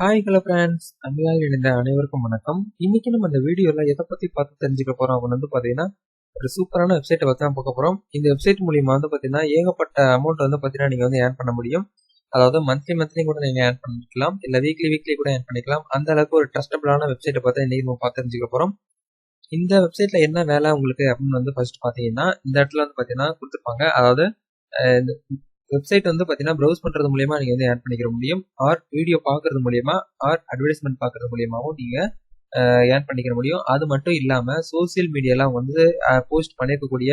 Hi hello friends தமிழால் இணைந்த அனைவருக்கும் வணக்கம். இன்னைக்கு நம்ம இந்த வீடியோவில் எதை பற்றி பார்த்து தெரிஞ்சுக்க போகிறோம் அப்படின்னு வந்து பார்த்தீங்கன்னா ஒரு சூப்பரான வெப்சைட்டை பற்றி தான் பார்க்க போகிறோம் இந்த வெப்சைட் மூலியமாக வந்து பார்த்தீங்கன்னா ஏகப்பட்ட அமௌண்ட் வந்து பார்த்தீங்கன்னா நீங்கள் வந்து ஏர்ன் பண்ண முடியும். அதாவது மந்த்லி மந்த்லி கூட நீங்கள் ஏர்ன் பண்ணிக்கலாம். இல்லை வீக்லி வீக்லி கூட ஏர்ன் பண்ணிக்கலாம். அந்த அளவுக்கு ஒரு ட்ரஸ்டபிளான வெப்சைட்டை பார்த்து இன்றைக்கி நம்ம பார்த்து தெரிஞ்சுக்க போகிறோம் இந்த வெப்சைட்ல என்ன வேலை உங்களுக்கு அப்படின்னு வந்து ஃபர்ஸ்ட் பார்த்தீங்கன்னா இந்த இடத்துல வந்து பார்த்தீங்கன்னா கொடுத்துருப்பாங்க. அதாவது இந்த வெப்சைட் வந்து பார்த்தீங்கன்னா ப்ரௌஸ் பண்ணுறது மூலியமாக நீங்கள் வந்து ஆட் பண்ணிக்கிற முடியும். ஆர் வீடியோ பார்க்குறது மூலியமா ஆர் அட்வர்டைஸ்மெண்ட் பார்க்குறது மூலியமாகவும் நீங்கள் ஏர்ன் பண்ணிக்கிற முடியும். அது மட்டும் இல்லாமல் சோசியல் மீடியாலாம் வந்து போஸ்ட் பண்ணிருக்கக்கூடிய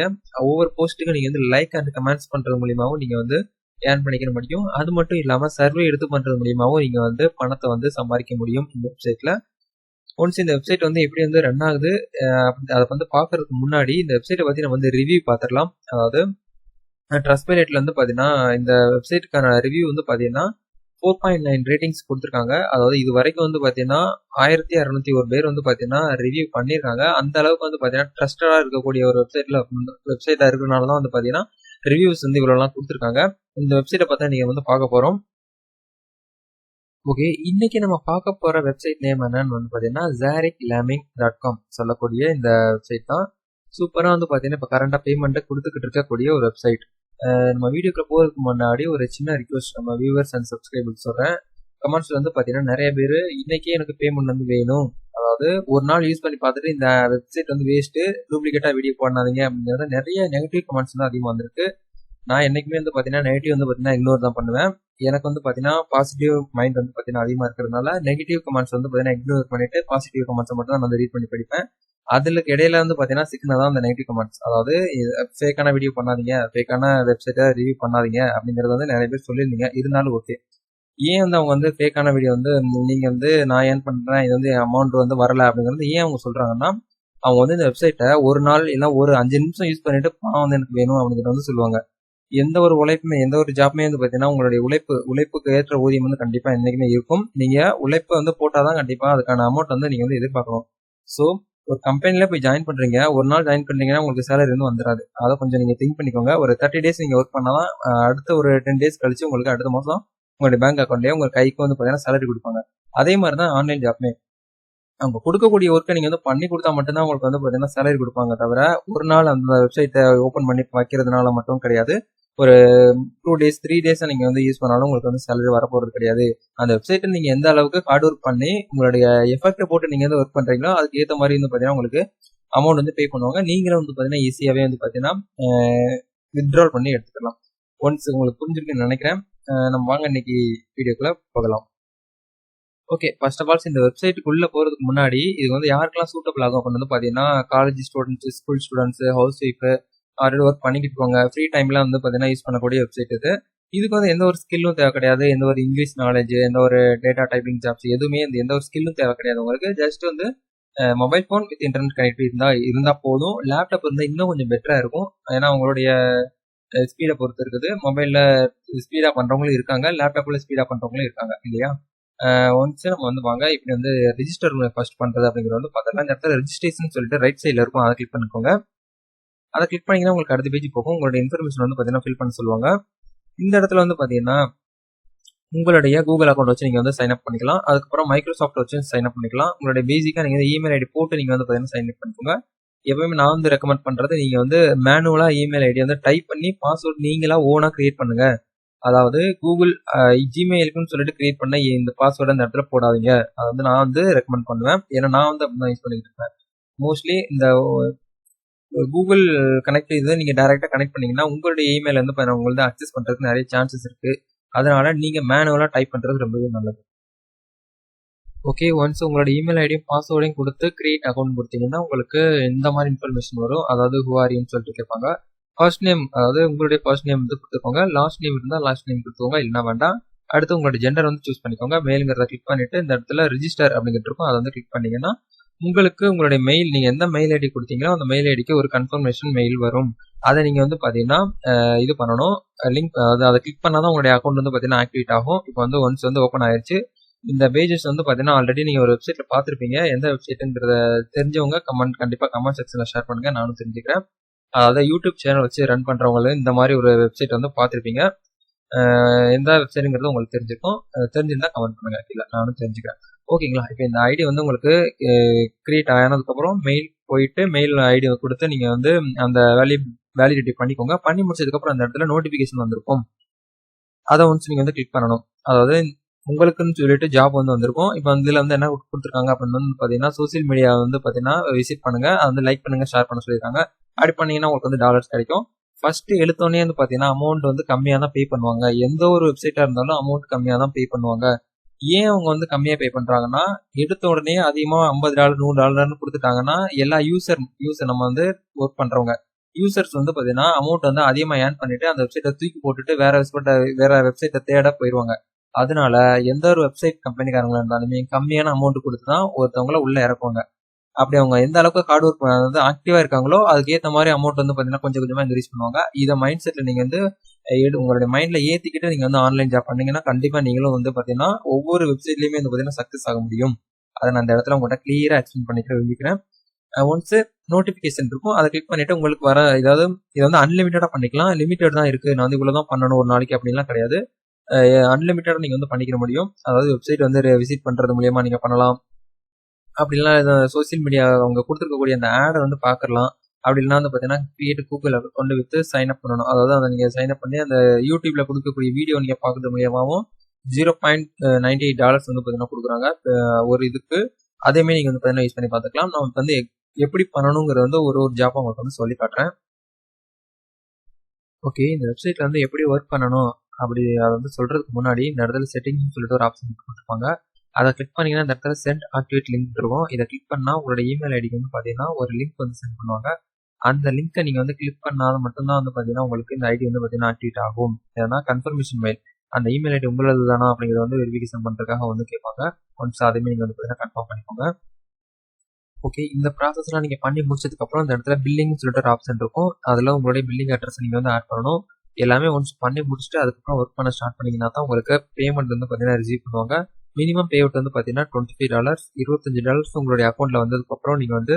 ஒவ்வொரு போஸ்ட்டுக்கும் நீங்கள் வந்து லைக் அண்ட் கமெண்ட்ஸ் பண்ணுறது மூலியமாகவும் நீங்கள் வந்து ஏர்ன் பண்ணிக்கிற முடியும். அது மட்டும் இல்லாமல் சர்வே எடுத்து பண்ணுறது மூலியமாகவும் நீங்கள் வந்து பணத்தை வந்து சம்பாதிக்க முடியும் இந்த வெப்சைட்டில் ஒன்ஸ் இந்த வெப்சைட் வந்து எப்படி வந்து ரன் ஆகுது அதை வந்து பார்க்கறதுக்கு முன்னாடி இந்த வெப்சைட்டை பற்றி நம்ம வந்து ரிவ்யூ பார்த்துடலாம் அதாவது ட்ரஸ்ட் ரேட்ல வந்து பார்த்தீங்கன்னா இந்த வெப்சைட்டுக்கான ரிவ்யூ வந்து பார்த்தீங்கன்னா ஃபோர் பாயிண்ட் நைன் ரேட்டிங்ஸ் கொடுத்துருக்காங்க. அதாவது இது வரைக்கும் வந்து பார்த்தீங்கன்னா ஆயிரத்தி அறுநூத்தி ஒரு பேர் வந்து பார்த்தீங்கன்னா ரிவ்யூ பண்ணியிருக்காங்க. அந்த அளவுக்கு வந்து பார்த்தீங்கன்னா ட்ரஸ்டடாக இருக்கக்கூடிய ஒரு வெப்சைட்ல வெப்சைட்டாக இருக்கிறனால தான் வந்து பார்த்தீங்கன்னா ரிவ்யூஸ் வந்து இவ்வளோலாம் கொடுத்துருக்காங்க. இந்த வெப்சைட்டை பார்த்தா நீங்கள் வந்து பார்க்க போகிறோம் ஓகே இன்னைக்கு நம்ம பார்க்க போகிற வெப்சைட் நேம் என்னன்னு வந்து பார்த்தீங்கன்னா ஜாரிக் லேமிங் டாட் காம் சொல்லக்கூடிய இந்த வெப்சைட் தான். சூப்பராக வந்து பார்த்தீங்கன்னா இப்போ கரண்டாக பேமெண்ட்டை கொடுத்துக்கிட்டு இருக்கக்கூடிய ஒரு வெப்சைட் நம்ம வீடியோக்குள்ள போகிறதுக்கு முன்னாடி ஒரு சின்ன ரிக்வஸ்ட் நம்ம வியூவர்ஸ் அண்ட் சப்ஸ்கிரைபர்ஸ் சொல்கிறேன் கமெண்ட்ஸ் வந்து பார்த்தீங்கன்னா நிறைய பேர் இன்னைக்கே எனக்கு பேமெண்ட் வந்து வேணும். அதாவது ஒரு நாள் யூஸ் பண்ணி பார்த்துட்டு இந்த வெப்சைட் வந்து வேஸ்ட்டு டூப்ளிகேட்டாக வீடியோ பண்ணாதீங்க அப்படிங்கிறத நிறைய நெகட்டிவ் கமெண்ட்ஸ் தான் அதிகமாக வந்திருக்கு. நான் என்றைக்குமே வந்து பார்த்தீங்கன்னா நெகட்டிவ் வந்து பார்த்தீங்கன்னா இக்னோர் தான் பண்ணுவேன். எனக்கு வந்து பாத்தீங்கன்னா பாசிட்டிவ் மைண்ட் வந்து பாத்தீங்கன்னா அதிகமா இருக்கிறதுனால நெகட்டிவ் கமெண்ட்ஸ் வந்து பாத்தீங்கன்னா இக்னோர் பண்ணிட்டு பாசிட்டிவ் கமெண்ட்ஸ் மட்டும் தான் நான் வந்து ரீட் பண்ணி படிப்பேன். அதுக்கு இடையில வந்து பாத்தீங்கன்னா சிக்கனதான் அந்த நெகட்டிவ் கமெண்ட்ஸ் அதாவது ஃபேக்கான வீடியோ பண்ணாதீங்க ஃபேக்கான வெப்சைட்டை ரிவ்யூ பண்ணாதீங்க அப்படிங்கறது வந்து நிறைய பேர் சொல்லியிருந்தீங்க. இருந்தாலும் ஓகே ஏன் வந்து அவங்க வந்து ஃபேக்கான வீடியோ வந்து நீங்க வந்து நான் ஏன் பண்றேன் இது வந்து அமௌண்ட் வந்து வரல அப்படிங்கிறது ஏன் அவங்க சொல்றாங்கன்னா அவங்க வந்து இந்த வெப்சைட்டை ஒரு நாள் இல்லைன்னா ஒரு அஞ்சு நிமிஷம் யூஸ் பண்ணிட்டு பணம் வந்து எனக்கு வேணும் அப்படிங்கிறத வந்து சொல்லுவாங்க. எந்த ஒரு உழைப்புமே எந்த ஒரு ஜாப்மே வந்து பார்த்தீங்கன்னா உங்களுடைய உழைப்பு உழைப்புக்கு ஏற்ற ஊதியம் வந்து கண்டிப்பாக என்றைக்குமே இருக்கும். நீங்கள் உழைப்பு வந்து போட்டாதான் கண்டிப்பாக அதுக்கான அமௌண்ட் வந்து நீங்கள் வந்து எதிர்பார்க்கணும். ஸோ ஒரு கம்பெனியில் போய் ஜாயின் பண்ணுறீங்க ஒரு நாள் ஜாயின் பண்ணுறீங்கன்னா உங்களுக்கு சேலரி வந்து வந்துடாது அதை கொஞ்சம் நீங்கள் திங்க் பண்ணிக்கோங்க. ஒரு தேர்ட்டி டேஸ் நீங்கள் ஒர்க் பண்ணால் தான் அடுத்த ஒரு டென் டேஸ் கழிச்சு உங்களுக்கு அடுத்த மாதம் உங்களுடைய பேங்க் அக்கௌண்ட்லேயே உங்கள் கைக்கு வந்து பார்த்தீங்கன்னா சேலரி கொடுப்பாங்க. அதே மாதிரி தான் ஆன்லைன் ஜாப்மே அவங்க கொடுக்கக்கூடிய ஒர்க்கை நீங்கள் வந்து பண்ணி கொடுத்தா மட்டும்தான் உங்களுக்கு வந்து பார்த்தீங்கன்னா சேலரி கொடுப்பாங்க தவிர ஒரு நாள் அந்த வெப்சைட்டை ஓப்பன் பண்ணி வைக்கிறதுனால மட்டும் கிடையாது. ஒரு டூ டேஸ் த்ரீ டேஸ் நீங்க வந்து யூஸ் பண்ணாலும் உங்களுக்கு வந்து சேலரி வரப்போறது கிடையாது. அந்த வெப்சைட்டை நீங்க எந்த அளவுக்கு ஹார்ட் ஒர்க் பண்ணி உங்களுடைய எஃபெக்ட் போட்டு நீங்க வந்து ஒர்க் பண்றீங்களோ அதுக்கு ஏத்த மாதிரி வந்து பாத்தீங்கன்னா உங்களுக்கு அமௌண்ட் வந்து பே பண்ணுவாங்க. நீங்களும் வந்து பாத்தீங்கன்னா ஈஸியாவே வந்து பாத்தீங்கன்னா வித்ட்ரால் பண்ணி எடுத்துக்கலாம். ஒன்ஸ் உங்களுக்கு புரிஞ்சிருக்குன்னு நினைக்கிறேன். நம்ம வாங்க இன்னைக்கு வீடியோக்குள்ள போகலாம். ஓகே ஃபர்ஸ்ட் ஆஃப் ஆல்ஸ் இந்த வெப்சைட்டுக்குள்ளே போகிறதுக்கு முன்னாடி இது வந்து யாருக்கெல்லாம் சூட்டபிள் ஆகும் அப்படின்னு வந்து பார்த்தீங்கன்னா college students school students house wife already work பண்ணிக்கிட்டு போங்க ஃப்ரீ டைம்லாம் வந்து பார்த்தீங்கன்னா யூஸ் பண்ணக்கூடிய வெப்சைட் இது. இதுக்கு வந்து எந்த ஒரு ஸ்கில்லும் தேவை கிடையாது. எந்த ஒரு இங்கிலீஷ் நாலேஜ் எந்த ஒரு டேட்டா டைப்பிங் ஜாப்ஸ் எதுவுமே வந்து எந்த ஒரு ஸ்கில்லும் தேவை கிடையாது. உங்களுக்கு ஜஸ்ட் வந்து mobile phone with internet connectivity இருந்தால் இருந்தால் போதும். லேப்டாப் இருந்தால் இன்னும் கொஞ்சம் பெட்டராக இருக்கும். ஏன்னா உங்களுடைய ஸ்பீடை பொறுத்து இருக்குது. மொபைலில் ஸ்பீடாக பண்ணுறவங்களும் இருக்காங்க. லேப்டாப்பில் ஸ்பீடாக பண்ணுறவங்களும் இருக்காங்க. இல்லையா? ஒன்ஸ் நம்ம வந்து வாங்க இப்படி வந்து ரிஜிஸ்டர் ஃபர்ஸ்ட் பண்ணுறது அப்படிங்கிறது வந்து பார்த்தோம்னா இந்த இடத்துல ரிஜிஸ்ட்ரேஷன் சொல்லிட்டு ரைட் சைடில் இருக்கும். அதை கிளிக் பண்ணிக்கோங்க. அதை கிளிக் பண்ணிங்கன்னா உங்களுக்கு அடுத்த பேஜ் போகும். உங்களுடைய இன்ஃபர்மேஷன் வந்து பார்த்தீங்கன்னா ஃபில் பண்ண சொல்லுவாங்க. இந்த இடத்துல வந்து பார்த்தீங்கன்னா உங்களுடைய கூகுள் அக்கௌண்ட் வச்சு நீங்கள் வந்து சைன் அப் பண்ணிக்கலாம். அதுக்கப்புறம் மைக்ரோசாஃப்ட் வச்சு சைன் அப் பண்ணிக்கலாம். உங்களுடைய பேசிக்காக நீங்கள் வந்து இமெயில் ஐடி போட்டு நீங்கள் வந்து பார்த்தீங்கன்னா சைன் அப் பண்ணிக்கோங்க. எப்பவுமே நான் வந்து ரெக்கமெண்ட் பண்ணுறது நீங்கள் வந்து மேனுவலாக இமெயில் ஐடி வந்து டைப் பண்ணி பாஸ்வேர்ட் நீங்களாக ஓனாக கிரியேட் பண்ணுங்கள் அதாவது கூகுள் ஜிமெயிலுக்குன்னு சொல்லிட்டு கிரியேட் பண்ண இந்த பாஸ்வேர்டு அந்த இடத்துல போடாதீங்க. அதை வந்து நான் வந்து ரெக்கமெண்ட் பண்ணுவேன். ஏன்னா நான் வந்து அப்படிதான் யூஸ் பண்ணிட்டு இருப்பேன். மோஸ்ட்லி இந்த கூகுள் கனெக்ட் இது நீங்க டைரக்டா கனெக்ட் பண்ணீங்கன்னா உங்களுடைய இமெயில் வந்து பாத்தீங்கன்னா உங்களுக்கு அக்சஸ் பண்றதுக்கு நிறைய சான்சஸ் இருக்கு. அதனால நீங்க மேனுவலா டைப் பண்றது ரொம்பவே நல்லது. ஓகே ஒன்ஸ் உங்களோட இமெயில் ஐடியும் பாஸ்வேர்டையும் கொடுத்து கிரியேட் அக்கௌண்ட் கொடுத்தீங்கன்னா உங்களுக்கு இந்த மாதிரி இன்ஃபர்மேஷன் வரும். அதாவது ஹுவாரின்னு சொல்லிட்டு கேட்பாங்க. ஃபர்ஸ்ட் நேம் அதாவது உங்களுடைய ஃபர்ஸ்ட் நேம் வந்து கொடுத்துக்கோங்க. லாஸ்ட் நேம் இருந்தால் லாஸ்ட் நேம் கொடுத்துக்கோங்க. இல்லைனா வேண்டாம். அடுத்து உங்களோட ஜெண்டர் வந்து சூஸ் பண்ணிக்கோங்க. மேலுங்கிறத கிளிக் பண்ணிட்டு இந்த இடத்துல ரிஜிஸ்டர் அப்படிங்கிறது இருக்கும். அதை வந்து கிளிக் பண்ணீங்கன்னா உங்களுக்கு உங்களுடைய மெயில் நீங்க எந்த மெயில் ஐடி கொடுத்தீங்களோ அந்த மெயில் ஐடிக்கு ஒரு கன்ஃபர்மேஷன் மெயில் வரும். அதை நீங்க வந்து பாத்தீங்கன்னா இது பண்ணணும். லிங்க் அதாவது அதை கிளிக் பண்ணாதான் உங்களுடைய அக்கௌண்ட் வந்து பாத்தீங்கன்னா ஆக்டிவேட் ஆகும். இப்போ வந்து ஒன்ஸ் வந்து ஓப்பன் ஆயிருச்சு. இந்த பேஜஸ் வந்து பாத்தீங்கன்னா ஆல்ரெடி நீங்க ஒரு வெப்சைட்ல பாத்திருப்பீங்க எந்த வெப்சைட்டுங்கிறத தெரிஞ்சவங்க கமெண்ட் கண்டிப்பா கமெண்ட் செக்ஷன்ல ஷேர் பண்ணுங்க. நானும் தெரிஞ்சுக்கிறேன். அதாவது யூடியூப் சேனல் வச்சு ரன் பண்ணுறவங்களும் இந்த மாதிரி ஒரு வெப்சைட் வந்து பார்த்துருப்பீங்க. எந்த வெப்சைட்டுங்கிறது உங்களுக்கு தெரிஞ்சிருக்கும். தெரிஞ்சிருந்தா கமெண்ட் பண்ணுங்க இல்லை நானும் தெரிஞ்சுக்கிறேன். ஓகேங்களா? இப்போ இந்த ஐடி வந்து உங்களுக்கு கிரியேட் ஆனதுக்கப்புறம் மெயில் போயிட்டு மெயில் ஐடி கொடுத்து நீங்கள் வந்து அந்த வேல்யூ வேலிடிட்டி பண்ணிக்கோங்க. பண்ணி முடிச்சதுக்கப்புறம் அந்த இடத்துல நோட்டிஃபிகேஷன் வந்திருக்கும். அதை ஒன்ஸ் நீங்கள் வந்து கிளிக் பண்ணணும். அதாவது உங்களுக்குன்னு சொல்லிட்டு ஜாப் வந்து வந்திருக்கும். இப்போ இதில் வந்து என்ன கொடுத்துருக்காங்க அப்படின்னு வந்து பார்த்தீங்கன்னா சோசியல் மீடியா வந்து பார்த்தீங்கன்னா விசிட் பண்ணுங்க. அதை வந்து லைக் பண்ணுங்க ஷேர் பண்ண சொல்லியிருக்காங்க. அப்படி பண்ணீங்கன்னா உங்களுக்கு வந்து டாலர்ஸ் கிடைக்கும். ஃபர்ஸ்ட் எடுத்தோடனே வந்து பார்த்தீங்கன்னா அமௌண்ட் வந்து கம்மியாக தான் பே பண்ணுவாங்க. எந்த ஒரு வெப்சைட்டாக இருந்தாலும் அமௌண்ட் கம்மியாக தான் பே பண்ணுவாங்க. ஏன் அவங்க வந்து கம்மியாக பே பண்ணுறாங்கன்னா எடுத்த உடனே அதிகமாக ஐம்பது டாலர் நூறு டாலர்னு கொடுத்துட்டாங்கன்னா எல்லா யூசர் யூசர் நம்ம வந்து ஒர்க் பண்ணுறவங்க யூசர்ஸ் வந்து பார்த்தீங்கன்னா அமௌண்ட் வந்து அதிகமாக ஏர்ன் பண்ணிட்டு அந்த வெப்சைட்டை தூக்கி போட்டுட்டு வேற வெப்சைட்டை வேற வெப்சைட்டை தேட போயிடுவாங்க அதனால எந்த ஒரு வெப்சைட் கம்பெனிக்காரங்களா இருந்தாலுமே கம்மியான அமௌண்ட் கொடுத்து தான் ஒருத்தவங்கள உள்ள இறக்குவாங்க. அப்படி அவங்க எந்த அளவுக்கு ஹார்ட் ஒர்க் வந்து ஆக்டிவா இருக்காங்களோ அதுக்கேற்ற மாதிரி அமௌண்ட் வந்து பார்த்தீங்கன்னா கொஞ்சம் கொஞ்சமாக இன்க்ரீஸ் பண்ணுவாங்க. இதை மைண்ட் செட்ல நீங்க வந்து உங்களுடைய மைண்ட்ல ஏத்திக்கிட்டு நீங்க வந்து ஆன்லைன் ஜாப் பண்ணீங்கன்னா கண்டிப்பா நீங்களும் வந்து பார்த்தீங்கன்னா ஒவ்வொரு வெப்சைட்லயுமே வந்து பார்த்தீங்கன்னா சக்சஸ் ஆக முடியும். அதை நான் அந்த இடத்துல உங்கள்கிட்ட கிளியரா எக்ஸ்பிளைன் பண்ணிக்க விரும்பிக்கிறேன் ஒன்ஸ் நோட்டிபிகேஷன் இருக்கும் அதை கிளிக் பண்ணிட்டு உங்களுக்கு வர ஏதாவது இதை வந்து அன்லிமிட்டடா பண்ணிக்கலாம். லிமிட்டட் தான் இருக்கு. நான் வந்து இவ்வளவுதான் பண்ணணும் ஒரு நாளைக்கு அப்படின்லாம் கிடையாது. அன்லிமிட்டடா நீங்கள் வந்து பண்ணிக்கிற முடியும். அதாவது வெப்சைட் வந்து விசிட் பண்ணுறது மூலியமாக நீங்கள் பண்ணலாம். அப்படிலாம் சோசியல் மீடியா அவங்க கொடுத்துருக்கக்கூடிய அந்த ஆடை வந்து பார்க்கலாம் அப்படி இல்லைனா வந்து பார்த்தீங்கன்னா கிரியேட் கூகுள் கொண்டு வித்து சைன் அப் பண்ணணும். அதாவது அதை நீங்கள் சைன் அப் பண்ணி அந்த யூடியூப்ல கொடுக்கக்கூடிய வீடியோ நீங்கள் பார்க்குறது மூலியமாகவும் zero point ninety eight dollars வந்து பார்த்தீங்கன்னா கொடுக்குறாங்க. ஒரு இதுக்கு. அதேமாரி நீங்கள் வந்து பார்த்தீங்கன்னா யூஸ் பண்ணி பார்த்துக்கலாம். நம்ம வந்து எப்படி பண்ணணுங்கிறது வந்து ஒரு ஒரு ஜாப்பாக உங்களுக்கு வந்து சொல்லி காட்டுறேன். ஓகே இந்த வெப்சைட்ல வந்து எப்படி ஒர்க் பண்ணணும் அப்படி அதை வந்து சொல்றதுக்கு முன்னாடி இந்த இடத்துல செட்டிங்னு சொல்லிட்டு ஒரு ஆப்ஷன் கொடுத்துருப்பாங்க. அதை கிளிக் பண்ணீங்கன்னா இந்த இடத்துல சென்ட் ஆக்டிவேட் லிங்க் இருக்கும். இதை கிளிக் பண்ணால் உங்களோட இமெயில் ஐடிக்கு வந்து பார்த்தீங்கன்னா ஒரு லிங்க் வந்து சென்ட் பண்ணுவாங்க. அந்த லிங்க்கை நீங்க வந்து கிளிக் பண்ணால் மட்டும்தான் வந்து பாத்தீங்கன்னா உங்களுக்கு இந்த ஐடி வந்து பாத்தீங்கன்னா ஆக்டிவேட் ஆகும். ஏன்னா கன்ஃபர்மேஷன் மெயில் அந்த இமெயில் ஐடி உங்களது தானா அப்படிங்கிறத வந்து வெரிஃபிகேஷன் பண்றதுக்காக வந்து கேட்பாங்க. ஒன்ஸ் அதுமே நீங்க வந்து பாத்தீங்கன்னா கன்ஃபார்ம் பண்ணிக்கோங்க. ஓகே இந்த ப்ராசஸ்லாம் நீங்கள் பண்ணி முடிச்சதுக்கு அப்புறம் இந்த இடத்துல பில்லிங் சொல்லிட்டு ஒரு ஆப்ஷன் இருக்கும். அதில் உங்களுடைய பில்லிங் அட்ரஸ் நீங்கள் வந்து ஆட் பண்ணணும். எல்லாமே ஒன்ஸ் பண்ணி முடிச்சுட்டு அதுக்கப்புறம் ஒர்க் பண்ண ஸ்டார்ட் பண்ணிங்கன்னா தான் உங்களுக்கு பேமெண்ட் வந்து பார்த்தீங்கன்னா ரிசீவ் பண்ணுவாங்க. மினிமம் பே அவுட் வந்து பார்த்தீங்கன்னா டுவெண்ட்டி ஃபைவ் டாலர்ஸ் இருபத்தஞ்சு டாலர்ஸ் உங்களுடைய அக்கௌண்ட்டில் வந்ததுக்கப்புறம் நீங்கள் வந்து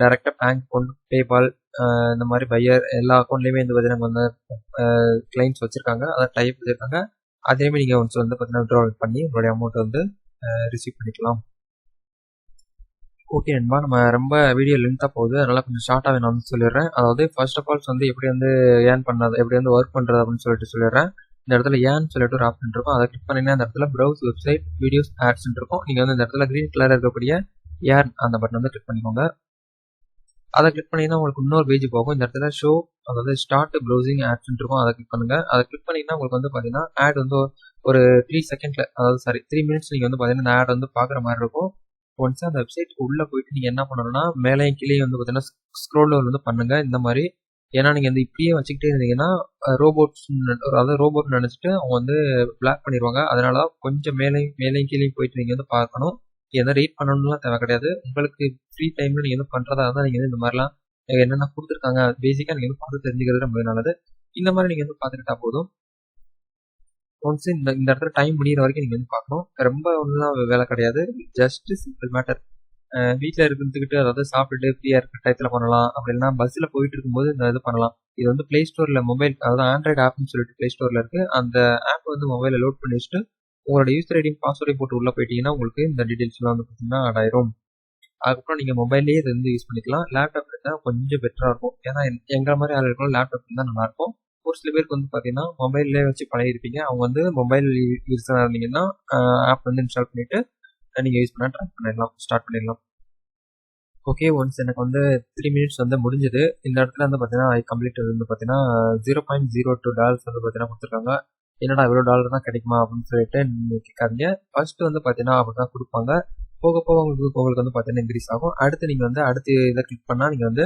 டேரெக்டாக பேங்க் அக்கௌண்ட் பேபால் இந்த மாதிரி பையர் எல்லா அக்கௌண்ட்லேயுமே வந்து பார்த்தீங்கன்னா வந்து கிளைண்ட்ஸ் வச்சுருக்காங்க. அதை டைப் வச்சுருக்காங்க அதேமாதிரி நீங்கள் ஒன்ஸ் வந்து பார்த்தீங்கன்னா விட்ராவல் பண்ணி உங்களுடைய அமௌண்ட் வந்து ரிசீவ் பண்ணிக்கலாம். ஓகே நண்பா நம்ம ரொம்ப வீடியோ லென்த்தாக போகுது. அதனால் கொஞ்சம் ஷார்ட்டாக நான் வந்து சொல்லிடுறேன். அதாவது ஃபர்ஸ்ட் ஆஃப் ஆல்ஸ் வந்து எப்படி வந்து ஏர்ன் பண்ணது எப்படி வந்து ஒர்க் பண்ணுறது அப்படின்னு சொல்லிட்டு சொல்லிடுறேன். இந்த இடத்துல ஏன்னு சொல்லிட்டு ஒரு ஆப்ஷன் இருக்கும். அதை கிளிக் பண்ணிங்கன்னா இந்த இடத்துல ப்ரௌஸ் வெப்சைட் வீடியோஸ் ஆட்ஸ் இருக்கும். நீங்கள் வந்து இந்த இடத்துல க்ரீன் கலர் இருக்கக்கூடிய ஏர்ன் அந்த பட்டன் வந்து கிளிக் பண்ணிக்கோங்க. அதை கிளிக் பண்ணிங்கன்னா உங்களுக்கு இன்னொரு பேஜ் போகும் இந்த இடத்துல ஷோ அதாவது ஸ்டார்ட் ப்ரௌசிங் ஆட்ஸ்ன்னு இருக்கும். அதை கிளிக் பண்ணுங்க. அதை கிளிக் பண்ணிங்கன்னா உங்களுக்கு வந்து பார்த்தீங்கன்னா ஆட் வந்து ஒரு த்ரீ செகண்ட்ல அதாவது சாரி த்ரீ மினிட்ஸ் நீங்கள் வந்து பார்த்தீங்கன்னா இந்த ஆட் வந்து பார்க்குற மாதிரி இருக்கும். ஒன்ஸ் அந்த வெப்சைட் உள்ள போயிட்டு நீங்க என்ன பண்ணணும்னா மேலே கீழே வந்து பார்த்தீங்கன்னா ஸ்க்ரோல் டவுன் வந்து பண்ணுங்க. இந்த மாதிரி. ஏன்னா நீங்க வந்து இப்படியே வச்சுக்கிட்டே இருந்தீங்கன்னா ரோபோட்ஸ் அதாவது ரோபோட் நினைச்சிட்டு அவங்க வந்து பிளாக் பண்ணிடுவாங்க அதனால கொஞ்சம் மேலே மேலே கீழே போயிட்டு நீங்க வந்து பார்க்கணும். எதை ரீட் பண்ணணும்லாம் தேவை கிடையாது. உங்களுக்கு ஃப்ரீ டைம்ல நீங்க வந்து பண்றதா இருந்தால் நீங்க வந்து இந்த மாதிரிலாம் என்னென்ன கொடுத்துருக்காங்க பேசிக்கா நீங்க வந்து பார்த்து தெரிஞ்சுக்கிறது ரொம்ப நல்லது. இந்த மாதிரி நீங்க வந்து பார்த்துக்கிட்டா போதும். ஒன்ஸ் இந்த இந்த இடத்துல டைம் முடிகிற வரைக்கும் நீங்கள் வந்து பார்க்கணும். ரொம்ப ஒன்றுலாம் வேலை கிடையாது. ஜஸ்ட் சிம்பிள் மேட்டர் வீட்டில் இருந்துக்கிட்டு அதாவது சாப்பிட்டுட்டு ஃப்ரீயாக இருக்கிற டயத்தில் பண்ணலாம். அப்படின்னா பஸ்ஸில் போயிட்டு இருக்கும்போது இந்த இது பண்ணலாம். இது வந்து ப்ளே ஸ்டோரில் மொபைல் அதாவது ஆண்ட்ராய்டு ஆப்னு சொல்லிட்டு ப்ளே ஸ்டோரில் இருக்குது அந்த ஆப் வந்து மொபைலில் லோட் பண்ணி வச்சுட்டு உங்களோட யூசர் ஐடியும் பாஸ்வேர்டையும் போட்டு உள்ளே போயிட்டீங்கன்னா உங்களுக்கு இந்த டீட்டெயில்ஸ்லாம் வந்து பார்த்தீங்கன்னா ஆட் ஆயிரும். அதுக்கப்புறம் நீங்கள் மொபைல்லேயே இது வந்து யூஸ் பண்ணிக்கலாம். லேப்டாப் இருந்தால் கொஞ்சம் பெட்டராக இருக்கும். ஏன்னா எங்களை மாதிரி ஆள் இருக்கும் லேப்டாப் இருந்தால் நல்லாயிருக்கும் ஒரு சில பேருக்கு வந்து பார்த்தீங்கன்னா மொபைல்லே வச்சு பழகிருப்பீங்க. அவங்க வந்து மொபைல் யூஸராக இருந்தீங்கன்னா ஆப் வந்து இன்ஸ்டால் பண்ணிவிட்டு நீங்கள் யூஸ் பண்ண ட்ரை பண்ணிடலாம். ஸ்டார்ட் பண்ணிடலாம். ஓகே ஒன்ஸ் எனக்கு வந்து த்ரீ மினிட்ஸ் வந்து முடிஞ்சது. இந்த இடத்துல வந்து பார்த்தீங்கன்னா ஐ கம்ப்ளீட் வந்து பார்த்தீங்கன்னா zero point zero two dollars வந்து பார்த்தீங்கன்னா கொடுத்துருக்காங்க. என்னடா இவ்வளோ டாலர் தான் கிடைக்குமா அப்படின்னு சொல்லிட்டு கேட்காதீங்க ஃபர்ஸ்ட் வந்து பார்த்தீங்கன்னா அப்படி தான் கொடுப்பாங்க. போக போக உங்களுக்கு உங்களுக்கு வந்து பார்த்தீங்கன்னா இன்க்ரீஸ் ஆகும். அடுத்து நீங்கள் வந்து அடுத்து இதை கிளிக் பண்ணால் நீங்கள் வந்து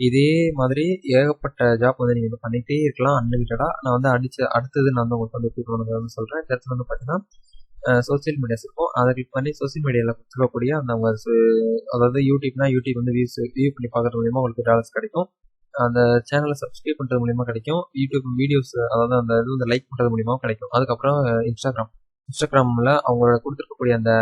இதே மாதிரி ஏகப்பட்ட ஜாப் வந்து நீங்கள் வந்து பண்ணிகிட்டே இருக்கலாம். அன்லிமிட்டடாக நான் வந்து அடிச்சு அடுத்தது நான் வந்து உங்களுக்கு வந்து கூப்பிட்டு வந்து சொல்கிறேன் இந்த இடத்துல வந்து பார்த்தீங்கன்னா சோசியல் மீடியாஸ் இருக்கும். அதை கிளிக் பண்ணி சோசியல் மீடியாவில் கொடுத்துருக்கக்கூடிய அந்த அவங்க அதாவது யூடியூப்னா யூடியூப் வந்து வியூஸ் வியூ பண்ணி பார்க்குற மூலியமாக உங்களுக்கு டாலர்ஸ் கிடைக்கும். அந்த சேனலை சப்ஸ்கிரைப் பண்ணுறது மூலியமாக கிடைக்கும். யூடியூப் வீடியோஸ் அதாவது அந்த இது வந்து லைக் பண்ணுறது மூலியமாக கிடைக்கும். அதுக்கப்புறம் இன்ஸ்டாகிராம் இன்ஸ்டாகிராமில் அவங்களோட கொடுத்துருக்கக்கூடிய அந்த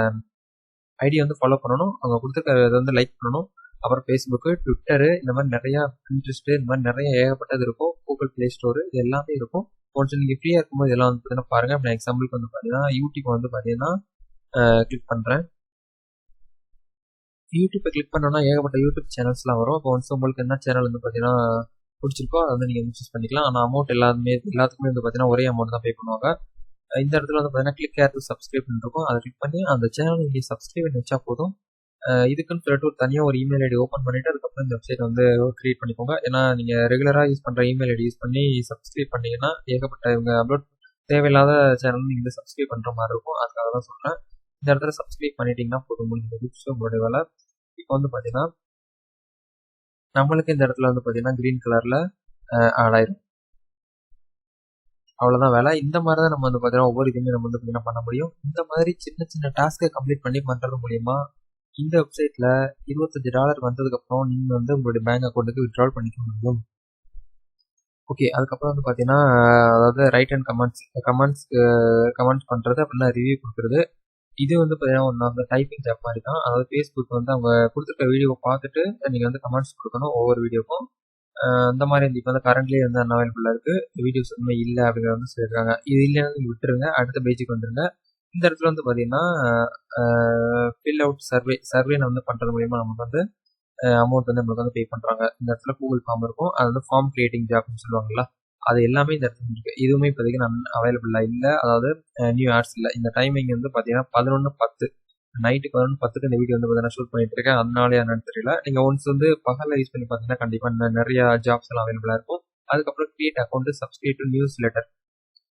ஐடியை வந்து ஃபாலோ பண்ணணும். அவங்க கொடுத்துருக்க இதை வந்து லைக் பண்ணணும். அப்புறம் ஃபேஸ்புக்கு ட்விட்டரு இந்த மாதிரி நிறையா இன்ட்ரெஸ்ட்டு இந்த மாதிரி நிறைய ஏகப்பட்டது இருக்கும். கூகுள் ப்ளே ஸ்டோரு இது எல்லாமே இருக்கும். ஒன்ஸ் நீங்கள் ஃப்ரீயாக இருக்கும்போது இதெல்லாம் வந்து பார்த்தீங்கன்னா பாருங்கள் இப்போ எக்ஸாம்பிளுக்கு வந்து பார்த்தீங்கன்னா யூடியூப் வந்து பார்த்தீங்கன்னா கிளிக் பண்ணுறேன் யூடியூப்பை கிளிக் பண்ணோன்னா ஏகப்பட்ட யூடியூப் சேனல்ஸ்லாம் வரும். இப்போ ஒன்ஸ் உங்களுக்கு என்ன சேனல் வந்து பார்த்தீங்கன்னா பிடிச்சிருக்கோ அதை வந்து நீங்கள் சூஸ் பண்ணிக்கலாம். ஆனால் அமௌண்ட் எல்லாருமே எல்லாத்துக்குமே வந்து பார்த்தீங்கன்னா ஒரே அமௌண்ட் தான் பே பண்ணுவாங்க. இந்த இடத்துல வந்து பார்த்தீங்கன்னா கிளிக் ஏர் சப்ஸ்கிரைப் இருக்கும். அதை கிளிக் பண்ணி அந்த சேனல் நீங்கள் சப்ஸ்கிரைப் பண்ணி வச்சா போதும். இதுக்குன்னு சொல்லிட்டு ஒரு தனியாக ஒரு இமெயில் ஐடி ஓப்பன் பண்ணிட்டு அதுக்கப்புறம் இந்த வெப்சைட் வந்து கிரியேட் பண்ணிக்கோங்க. ஏன்னா நீங்கள் ரெகுலராக யூஸ் பண்ணுற இமெயில் ஐடி யூஸ் பண்ணி சப்ஸ்கிரைப் பண்ணீங்கன்னா ஏகப்பட்ட இவங்க அப்லோட் தேவையில்லாத சேனல் நீங்கள் சப்ஸ்கிரைப் பண்ணுற மாதிரி இருக்கும். அதுக்காக தான் சொல்கிறேன் இந்த இடத்துல சப்ஸ்கிரைப் பண்ணிட்டீங்கன்னா போதும் முடிஞ்ச டிப்ஸ் உங்களுடைய வேலை இப்போ வந்து பார்த்தீங்கன்னா நம்மளுக்கு இந்த இடத்துல வந்து பார்த்தீங்கன்னா க்ரீன் கலரில் ஆட் ஆயிரும். அவ்வளோதான் வேலை. இந்த மாதிரி தான் நம்ம வந்து பார்த்தீங்கன்னா ஒவ்வொரு இதுவுமே நம்ம வந்து பார்த்தீங்கன்னா பண்ண முடியும். இந்த மாதிரி சின்ன சின்ன டாஸ்க்கை கம்ப்ளீட் பண்ணி பண்ணுறது மூலியமா இந்த வெப்சைட்டில் இருபத்தஞ்சு டாலர் வந்ததுக்கப்புறம் நீங்கள் வந்து உங்களுடைய பேங்க் அக்கௌண்ட்டுக்கு விட்ரால் பண்ணிக்க முடியும். ஓகே அதுக்கப்புறம் வந்து பார்த்தீங்கன்னா அதாவது write and comments comments comments பண்ணுறது அப்படின்னா ரிவ்யூ கொடுக்குறது. இது வந்து பார்த்தீங்கன்னா அந்த டைப்பிங் ஜாப் மாதிரி தான் அதாவது ஃபேஸ்புக் வந்து அவங்க கொடுத்துருக்க வீடியோவை பார்த்துட்டு நீங்கள் வந்து கமெண்ட்ஸ் கொடுக்கணும் ஒவ்வொரு வீடியோக்கும் அந்த மாதிரி வந்து இப்போ வந்து கரண்ட்லேயே வந்து அவைலபிளாக இருக்குது வீடியோஸ் எதுவுமே இல்லை அப்படிங்கிற வந்து சொல்லியிருக்காங்க இது இல்லைன்னா நீங்கள் விட்டுருங்க. அடுத்த பேஜுக்கு வந்துருங்க. இந்த இடத்துல வந்து பார்த்தீங்கன்னா ஃபில் அவுட் சர்வே சர்வே வந்து பண்ணுறது மூலியமாக நமக்கு வந்து அமௌண்ட் வந்து நம்மளுக்கு வந்து பே பண்ணுறாங்க இந்த இடத்துல கூகுள் ஃபார்ம் இருக்கும். அது வந்து ஃபார்ம் கிரியேட்டிங் ஜாப்னு சொல்லுவாங்களா அது எல்லாமே இந்த இடத்துல இருக்கு. இதுவுமே இப்போதைக்கு நான் அவைலபிளாக இல்லை. அதாவது நியூ ஆட்ஸ் இல்லை. இந்த டைமிங் வந்து பார்த்தீங்கன்னா பதினொன்று பத்து. நைட்டு பதினொன்று பத்துக்கு இந்த வீடியோ வந்து பார்த்தீங்கன்னா ஷூட் பண்ணிட்டு இருக்கேன். அதனாலே என்னன்னு தெரியல. நீங்கள் ஒன்ஸ் வந்து பகலில் யூஸ் பண்ணி பார்த்தீங்கன்னா கண்டிப்பாக நிறைய ஜாப்ஸ் எல்லாம் அவைலபிளாக இருக்கும். அதுக்கப்புறம் create account subscribe newsletter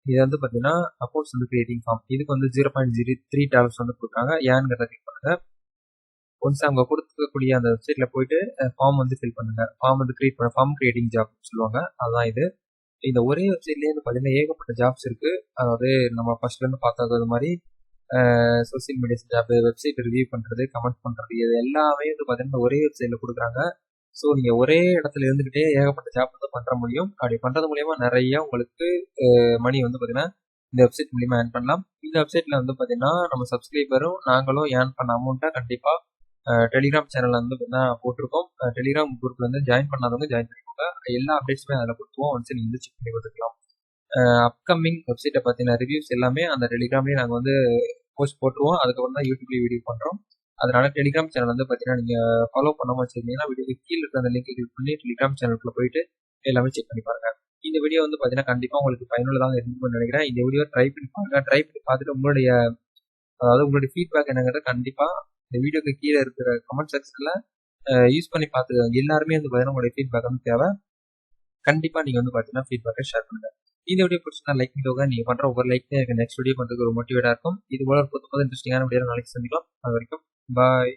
இது வந்து பார்த்தீங்கன்னா அக்கௌண்ட்ஸ் வந்து கிரியேட்டிங் ஃபார்ம் இதுக்கு வந்து zero point zero three dollars வந்து கொடுக்குறாங்க. ஏன்ங்கிறத கிளிக் பண்ணுங்க. ஒன்ஸ் அவங்க கொடுத்துக்கக்கூடிய அந்த வெப்சைட்டில் போயிட்டு ஃபார்ம் வந்து ஃபில் பண்ணுங்க. ஃபார்ம் வந்து கிரியேட் பண்ண ஃபார்ம் கிரியேட்டிங் ஜாப் சொல்லுவாங்க. அதுதான் இது. இந்த ஒரே வெப்சைட்லேயே வந்து பார்த்தீங்கன்னா ஏகப்பட்ட ஜாப்ஸ் இருக்கு. அதாவது நம்ம ஃபர்ஸ்ட்லேருந்து பார்த்தது மாதிரி social media job website review பண்ணுறது கமெண்ட் பண்ணுறது இது எல்லாமே வந்து பார்த்தீங்கன்னா ஒரே வெப்சைட்டில் கொடுக்குறாங்க. ஸோ நீங்கள் ஒரே இடத்துல இருந்துக்கிட்டே ஏகப்பட்ட ஜாப் வந்து பண்ணுற முடியும் அப்படி பண்ணுறது மூலியமாக நிறைய உங்களுக்கு மணி வந்து பார்த்தீங்கன்னா இந்த வெப்சைட் மூலியமாக ஏர்ன் பண்ணலாம். இந்த வெப்சைட்டில் வந்து பார்த்தீங்கன்னா நம்ம சப்ஸ்கிரைபரும் நாங்களும் ஏர்ன் பண்ண அமௌண்ட்டை கண்டிப்பாக டெலிகிராம் சேனலில் வந்து பார்த்தீங்கன்னா போட்டிருக்கோம். டெலிகிராம் குரூப்பில் வந்து ஜாயின் பண்ணாதவங்க ஜாயின் பண்ணிக்கோங்க. எல்லா அப்டேட்ஸுமே அதில் கொடுத்துருவோம். ஒன்ஸ் நீங்கள் வந்து செக் பண்ணி பார்த்துக்கலாம் அப்கமிங் வெப்சைட்டை பார்த்தீங்கன்னா ரிவ்யூஸ் எல்லாமே அந்த டெலிகிராம்லேயே நாங்கள் வந்து போஸ்ட் போட்டுருவோம். அதுக்கப்புறம் தான் யூடியூப்லேயே வீடியோ பண்ணுறோம் அதனால டெலிகிராம் சேனல் வந்து பார்த்தீங்கன்னா நீங்கள் ஃபாலோ பண்ணாமல் வச்சுருந்தீங்கன்னா வீடியோ கீழே இருக்க அந்த லிங்க் கிளிக் பண்ணி டெலிகிராம் சேனலுக்குள்ள போயிட்டு எல்லாமே செக் பண்ணி பாருங்க. இந்த வீடியோ வந்து பார்த்தீங்கன்னா கண்டிப்பாக உங்களுக்கு பயனுள்ளதாக இருக்கும்னு நினைக்கிறேன். இந்த வீடியோ ட்ரை பண்ணி பாருங்க. ட்ரை பண்ணி பார்த்துட்டு உங்களுடைய அதாவது உங்களுடைய ஃபீட்பேக் என்னங்கிறத கண்டிப்பாக இந்த வீடியோக்கு கீழே இருக்கிற கமெண்ட் செக்ஷனில் யூஸ் பண்ணி பார்த்து எல்லாருமே வந்து பார்த்தீங்கன்னா உங்களுடைய ஃபீட்பேக் வந்து தேவை. கண்டிப்பாக நீங்கள் வந்து பார்த்தீங்கன்னா ஃபீட்பேக்கை ஷேர் பண்ணுங்க. இந்த வீடியோ பிடிச்சிருந்தா லைக் பண்ணிக்கோங்க நீங்கள் பண்ணுற ஒவ்வொரு லைக் எனக்கு நெக்ஸ்ட் வீடியோ பண்ணுறதுக்கு ஒரு மோட்டிவேட்டாக இருக்கும். இது போல புது புது இன்ட்ரெஸ்டிங்கான வீடியோ நாளைக்கு சந்திக்கலாம். அது வரைக்கும் பாய்